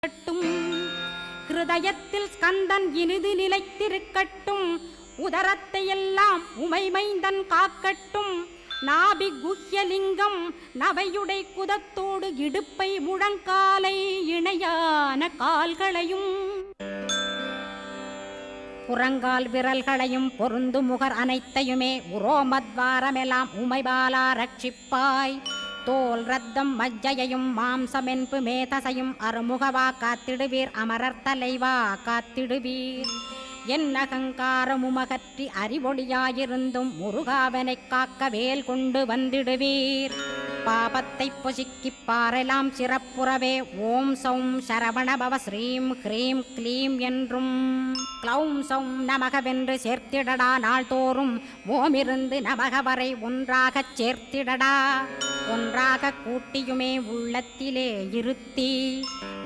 கட்டும். ஹிருதயத்தில் ஸ்கந்தன் இனிது நிலைத்திருக்கட்டும். உதரத்தை எல்லாம் உமைமைந்தன் காக்கட்டும். நாபி குஹ்யலிங்கம் நவையுடை குதத்தோடு இடுப்பை முழங்காலை இணையான கால்களையும். புறங்கால் விரல்களையும் பொருந்து முகர் அனைத்தையுமே உரோமத்வாரமெல்லாம் உமைபாலா ரட்சிப்பாய். தோல் ரத்தம் மஜ்ஜையையும் மாம்சமென்பு மேதசையும் அருமுகவா காத்திடுவீர் அமரர் தலைவா காத்திடுவீர். என் அகங்காரமுமகற்றி அறிவொளியாயிருந்தும் முருகாவனைக் காக்க வேல் கொண்டு வந்திடுவீர். பாபத்தை பொசுக்கி பாரெலாம் சிறப்புறவே ஓம் சௌம் சரவணபவ ஸ்ரீம் ஹ்ரீம் க்ளீம் என்றும். க்ளௌம் சௌம் நமகவென்று சேர்த்திடடா நாள்தோறும் ஓமிருந்து நமக வரை ஒன்றாகச் சேர்த்திடடா. ஒன்றாக கூட்டியுமே உள்ளத்திலே இருத்தி